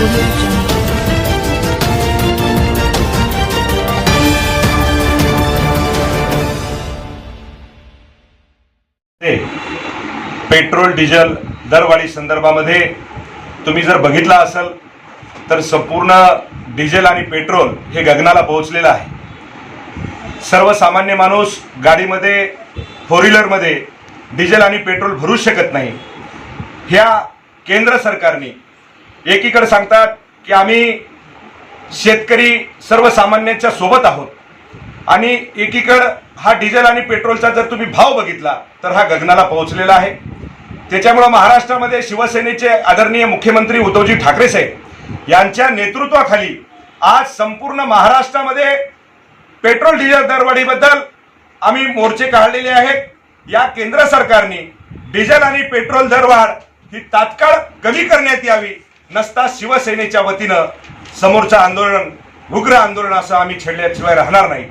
ते petrol diesel दरवाढी संदर्भामध्ये तुम्ही जर बघितला असेल तर संपूर्ण डिझेल आणि पेट्रोल हे गगनाला पोहोचलेलं आहे. सर्वसामान्य माणूस गाडीमध्ये फोर व्हीलरमध्ये डिझेल आणि पेट्रोल भरू शकत नाही. ह्या केंद्र सरकारने एकीकडे सांगतात की आम्ही शेतकरी सर्वसामान्यांच्या सोबत आहोत. आणि एकीकडं हा डिझेल आणि पेट्रोलचा जर तुम्ही भाव बघितला तर हा गगनाला पोहोचलेला आहे. त्याच्यामुळं महाराष्ट्रामध्ये शिवसेनेचे आदरणीय मुख्यमंत्री उद्धवजी ठाकरे साहेब यांच्या नेतृत्वाखाली आज संपूर्ण महाराष्ट्रामध्ये पेट्रोल डिझेल दरवाढीबद्दल आम्ही मोर्चे काढलेले आहेत. या केंद्र सरकारने डिझेल आणि पेट्रोल दरवाढ ही तात्काळ कमी करण्यात यावी. नसता शिवसेनेच्या वतीनं समोरचं आंदोलन उग्र आंदोलन असं आम्ही छेडल्याशिवाय राहणार नाही.